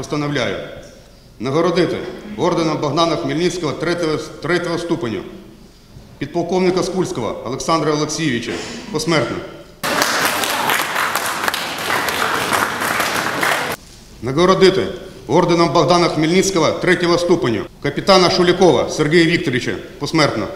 постановляю нагородити орденом Богдана Хмельницького третього, третього ступеню підполковника Скульського Олександра Олексійовича посмертно. Нагородити орденом Богдана Хмельницького третього ступеню капітана Шулякова Сергія Вікторовича посмертно.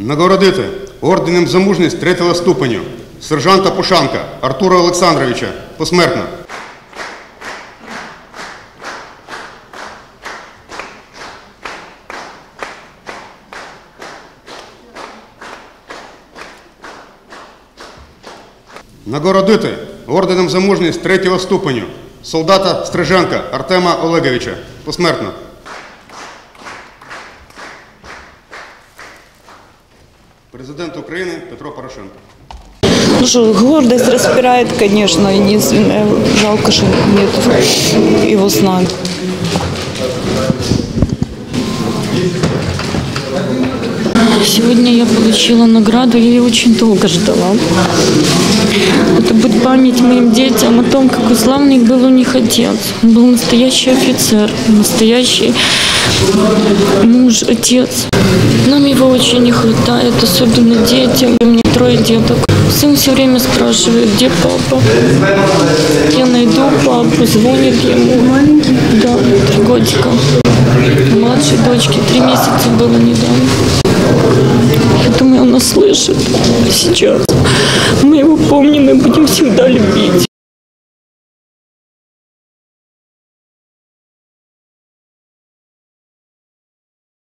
Нагородити орденом за мужність третього ступеню сержанта Пушанка Артура Олександровича посмертно. Нагородити орденом за мужність третього ступеню солдата Стриженка Артема Олеговича посмертно. Президент України Петро Порошенко. Ну что, гордость распирает, конечно, единственное, жалко, что нет его с нами. Сегодня я получила награду, я ее очень долго ждала. Это будет память моим детям о том, какой славный был у них отец. Он был настоящий офицер, настоящий муж, отец. Нам его очень не хватает, особенно детям. У меня трое деток. Сын все время спрашивает, где папа. Я найду папу, звонит ему. Маленький? Да, три годика. Младшей дочке три месяца было недавно. Я думаю, он нас слышит сейчас. Мы его помним и будем всегда любить.